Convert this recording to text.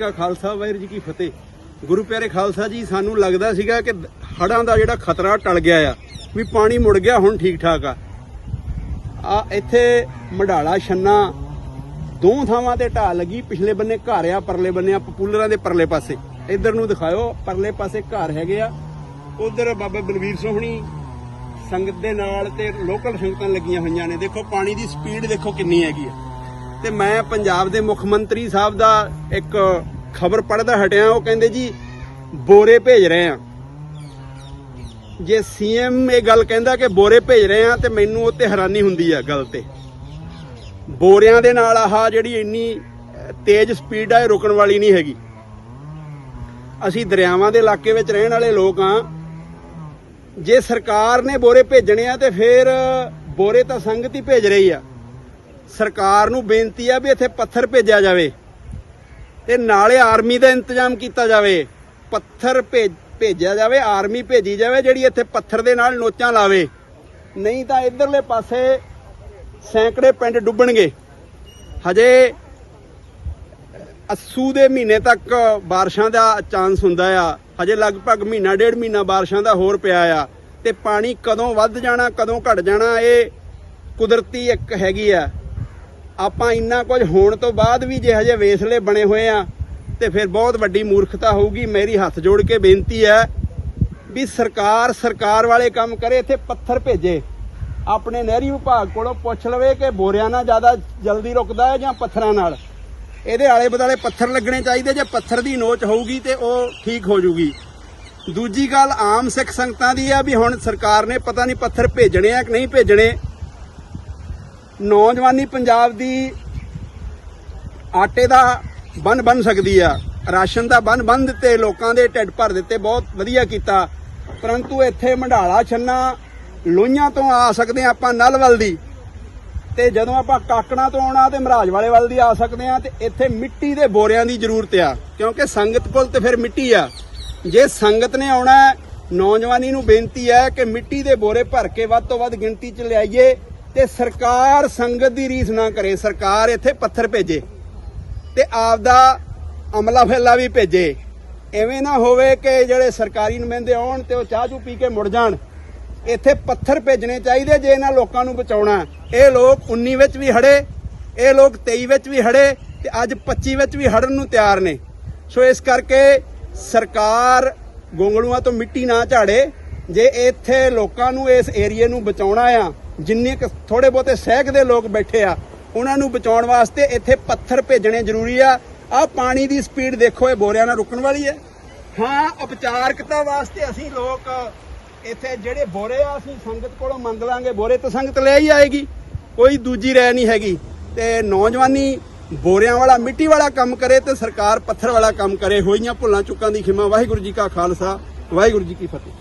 ਕਾ ਖਾਲਸਾ, ਵਾਹਿਗੁਰੂ ਜੀ ਕੀ ਫਤਿਹ। ਗੁਰੂ ਪਿਆਰੇ ਖਾਲਸਾ ਜੀ, ਸਾਨੂੰ ਲੱਗਦਾ ਸੀਗਾ ਕਿ ਹੜਾਂ ਦਾ ਜਿਹੜਾ ਖਤਰਾ ਟਲ ਗਿਆ ਆ, ਵੀ ਪਾਣੀ ਮੁੜ ਗਿਆ, ਹੁਣ ਠੀਕ ਠਾਕ ਆ। ਆ ਇੱਥੇ ਮਢਾਲਾ ਛੰਨਾ ਦੋ ਥਾਵਾਂ ਤੇ ਢਾਹ ਲੱਗੀ, ਪਿਛਲੇ ਬੰਨੇ ਘਰ ਆ, ਪਰਲੇ ਬੰਨੇ ਆ, ਪਪੂਲਰਾਂ ਦੇ ਪਰਲੇ ਪਾਸੇ। ਇੱਧਰ ਨੂੰ ਦਿਖਾਓ ਪਰਲੇ ਪਾਸੇ ਘਰ ਹੈਗੇ ਆ। ਉਧਰ ਬਾਬਾ ਬਲਵੀਰ ਸੋਹਣੀ ਸੰਗਤ ਦੇ ਨਾਲ ਤੇ ਲੋਕਲ ਸੰਗਤਾਂ ਲੱਗੀਆਂ ਹੋਈਆਂ ਨੇ। ਦੇਖੋ, ਪਾਣੀ ਦੀ ਸਪੀਡ ਦੇਖੋ ਕਿੰਨੀ ਹੈਗੀ ਆ। ਤੇ ਮੈਂ ਪੰਜਾਬ ਦੇ ਮੁੱਖ ਮੰਤਰੀ ਸਾਹਿਬ ਦਾ ਇੱਕ ਖਬਰ ਪੜ੍ਹਦਾ ਹਟਿਆ, ਉਹ ਕਹਿੰਦੇ ਜੀ, ਬੋਰੇ ਭੇਜ ਰਹੇ ਆ। ਜੇ ਸੀਐਮ ਇਹ ਗੱਲ ਕਹਿੰਦਾ ਕਿ ਬੋਰੇ ਭੇਜ ਰਹੇ ਆ, ਤੇ ਮੈਨੂੰ ਉਹ ਤੇ ਹੈਰਾਨੀ ਹੁੰਦੀ ਆ ਗੱਲ ਤੇ। ਬੋਰਿਆਂ ਦੇ ਨਾਲ ਆਹ ਜਿਹੜੀ ਇੰਨੀ ਤੇਜ਼ ਸਪੀਡ ਆ, ਇਹ ਰੁਕਣ ਵਾਲੀ ਨਹੀਂ ਹੈਗੀ। ਅਸੀਂ ਦਰਿਆਵਾਂ ਦੇ ਇਲਾਕੇ ਵਿੱਚ ਰਹਿਣ ਵਾਲੇ ਲੋਕ ਆ। ਜੇ ਸਰਕਾਰ ਨੇ ਬੋਰੇ ਭੇਜਣੇ ਆ, ਤੇ ਫਿਰ ਬੋਰੇ ਤਾਂ ਸੰਗਤ ਹੀ ਭੇਜ ਰਹੀ ਆ। ਸਰਕਾਰ ਨੂੰ ਬੇਨਤੀ ਆ ਵੀ ਇੱਥੇ ਪੱਥਰ ਭੇਜਿਆ ਜਾਵੇ ਤੇ ਨਾਲੇ ਆਰਮੀ ਦਾ ਇੰਤਜ਼ਾਮ ਕੀਤਾ ਜਾਵੇ। ਪੱਥਰ ਭੇਜ ਭੇਜਿਆ ਜਾਵੇ, ਆਰਮੀ ਭੇਜੀ ਜਾਵੇ, ਜਿਹੜੀ ਇੱਥੇ ਪੱਥਰ ਦੇ ਨਾਲ ਨੋਚਾਂ ਲਾਵੇ। ਨਹੀਂ ਤਾਂ ਇਧਰਲੇ ਪਾਸੇ ਸੈਂਕੜੇ ਪਿੰਡ ਡੁੱਬਣਗੇ। ਹਜੇ ਅਸੂ ਦੇ ਮਹੀਨੇ ਤੱਕ ਬਾਰਿਸ਼ਾਂ ਦਾ ਚਾਂਸ ਹੁੰਦਾ ਆ। ਹਜੇ ਲਗਭਗ ਮਹੀਨਾ, ਡੇਢ ਮਹੀਨਾ ਬਾਰਿਸ਼ਾਂ ਦਾ ਹੋਰ ਪਿਆ ਆ। ਤੇ ਪਾਣੀ ਕਦੋਂ ਵੱਧ ਜਾਣਾ, ਕਦੋਂ ਘਟ ਜਾਣਾ, ਇਹ ਕੁਦਰਤੀ ਇੱਕ ਹੈਗੀ ਆ। ਆਪਾਂ ਇੰਨਾ ਕੁਝ ਹੋਣ ਤੋਂ ਬਾਅਦ ਵੀ ਜੇ ਹਜੇ ਵੇਸਲੇ ਬਣੇ ਹੋਏ ਆ, ਤੇ ਫਿਰ ਬਹੁਤ ਵੱਡੀ ਮੂਰਖਤਾ ਹੋਊਗੀ। ਮੇਰੀ ਹੱਥ ਜੋੜ ਕੇ ਬੇਨਤੀ ਹੈ ਵੀ ਸਰਕਾਰ ਸਰਕਾਰ ਵਾਲੇ ਕੰਮ ਕਰੇ, ਇੱਥੇ ਪੱਥਰ ਭੇਜੇ। ਆਪਣੇ ਨਹਿਰੀ ਵਿਭਾਗ ਕੋਲੋਂ ਪੁੱਛ ਲਵੇ ਕਿ ਬੋਰਿਆਂ ਨਾਲ ਜ਼ਿਆਦਾ ਜਲਦੀ ਰੁਕਦਾ ਹੈ ਜਾਂ ਪੱਥਰਾਂ ਨਾਲ? ਇਹਦੇ ਆਲੇ ਬਦਾਲੇ ਪੱਥਰ ਲੱਗਣੇ ਚਾਹੀਦੇ, ਜੇ ਪੱਥਰ ਦੀ ਨੋਚ ਹੋਊਗੀ ਤੇ ਉਹ ਠੀਕ ਹੋ ਜੂਗੀ ਦੂਜੀ ਗੱਲ ਆਮ ਸਿੱਖ ਸੰਗਤਾਂ ਦੀ ਆ ਵੀ ਹੁਣ ਸਰਕਾਰ ਨੇ ਪਤਾ ਨਹੀਂ ਪੱਥਰ ਭੇਜਣੇ ਆ ਕਿ ਨਹੀਂ ਭੇਜਣੇ। ਨੌਜਵਾਨੀ ਪੰਜਾਬ ਦੀ ਆਟੇ ਦਾ ਬੰਨ ਬਣ ਸਕਦੀ ਆ, ਰਾਸ਼ਨ ਦਾ ਬੰਨ ਬੰਨ ਦਿੱਤੇ, ਲੋਕਾਂ ਦੇ ਢਿੱਡ ਭਰ ਦਿੱਤੇ, ਬਹੁਤ ਵਧੀਆ ਕੀਤਾ। ਪਰੰਤੂ ਇੱਥੇ ਮੰਡਾਲਾ ਛੰਨਾ ਲੋਹੀਆਂ ਤੋਂ ਆ ਸਕਦੇ ਆ ਆਪਾਂ ਨਲਵਲ ਦੀ। ਤੇ ਜਦੋਂ ਆਪਾਂ ਕਾਕਣਾ ਤੋਂ ਆਉਣਾ ਤੇ ਮਹਾਰਾਜ ਵਾਲੇ ਵੱਲ ਦੀ ਆ ਸਕਦੇ ਆ ਤੇ ਇੱਥੇ ਮਿੱਟੀ ਦੇ ਬੋਰਿਆਂ ਦੀ ਜ਼ਰੂਰਤ ਆ, ਕਿਉਂਕਿ ਸੰਗਤ ਕੋਲ ਤੇ ਫਿਰ ਮਿੱਟੀ ਆ। ਜੇ ਸੰਗਤ ਨੇ ਆਉਣਾ ਨੌਜਵਾਨੀ ਨੂੰ ਬੇਨਤੀ ਹੈ ਕਿ ਮਿੱਟੀ ਦੇ ਬੋਰੇ ਭਰ ਕੇ ਵੱਧ ਤੋਂ ਵੱਧ ਗਿਣਤੀ ਚ ਲਿਆਈਏ। ਤੇ ਸਰਕਾਰ ਸੰਗਤ ਦੀ ਰੀਸ ਨਾ ਕਰੇ। ਸਰਕਾਰ ਇੱਥੇ ਪੱਥਰ ਭੇਜੇ ਤੇ ਆਪਦਾ ਅਮਲਾ ਫੈਲਾ ਵੀ ਭੇਜੇ। ਐਵੇਂ ਨਾ ਹੋਵੇ ਕਿ ਜਿਹੜੇ ਸਰਕਾਰੀ ਨੁਮਾਇੰਦੇ ਆਉਣ ਤੇ ਉਹ ਚਾਹ ਚੂ ਪੀ ਕੇ ਮੁੜ ਜਾਣ। ਇੱਥੇ ਪੱਥਰ ਭੇਜਣੇ ਚਾਹੀਦੇ ਜੇ ਇਹਨਾਂ ਲੋਕਾਂ ਨੂੰ ਬਚਾਉਣਾ। ਇਹ ਲੋਕ 19 ਵਿੱਚ ਵੀ ਹੜੇ, ਇਹ ਲੋਕ 23 ਵਿੱਚ ਵੀ ਹੜੇ ਤੇ ਅੱਜ 25 ਵਿੱਚ ਵੀ ਹੜਨ ਨੂੰ ਤਿਆਰ ਨੇ। ਸੋ ਇਸ ਕਰਕੇ ਸਰਕਾਰ ਗੋਂਗਲੂਆਂ ਤੋਂ ਮਿੱਟੀ ਨਾ ਝਾੜੇ। ਜੇ ਇੱਥੇ ਲੋਕਾਂ ਨੂੰ ਇਸ ਏਰੀਏ ਨੂੰ ਬਚਾਉਣਾ ਆ ਜਿੰਨੇ ਕੁ ਥੋੜੇ ਬਹੁਤੇ ਸਹਿਕ ਦੇ ਲੋਕ ਬੈਠੇ ਆ, ਉਹਨਾਂ ਨੂੰ ਬਚਾਉਣ ਵਾਸਤੇ ਇੱਥੇ ਪੱਥਰ ਭੇਜਣੇ ਜ਼ਰੂਰੀ ਆ। ਆ ਪਾਣੀ ਦੀ ਸਪੀਡ ਦੇਖੋ, ਇਹ ਬੋਰਿਆਂ ਨਾਲ ਰੁਕਣ ਵਾਲੀ ਹੈ। ਹਾਂ ਉਪਚਾਰਕਤਾ ਵਾਸਤੇ ਅਸੀਂ ਲੋਕ ਇੱਥੇ ਜਿਹੜੇ ਬੋਰੇ ਆ, ਅਸੀਂ ਸੰਗਤ ਕੋਲੋਂ ਮੰਗ ਲਾਂਗੇ। ਬੋਰੇ ਤਾਂ ਸੰਗਤ ਲੈ ਹੀ ਆਏਗੀ, ਕੋਈ ਦੂਜੀ ਰਹਿ ਨਹੀਂ ਹੈਗੀ। ਤੇ ਨੌਜਵਾਨੀ ਬੋਰਿਆਂ ਵਾਲਾ, ਮਿੱਟੀ ਵਾਲਾ ਕੰਮ ਕਰੇ ਤੇ ਸਰਕਾਰ ਪੱਥਰ ਵਾਲਾ ਕੰਮ ਕਰੇ। ਹੋਈਆਂ ਭੁੱਲਾਂ ਚੁੱਕਾਂ ਦੀ ਖਿਮਾ। ਵਾਹਿਗੁਰੂ ਜੀ ਕਾ ਖਾਲਸਾ, ਵਾਹਿਗੁਰੂ ਜੀ ਕੀ ਫਤਿਹ।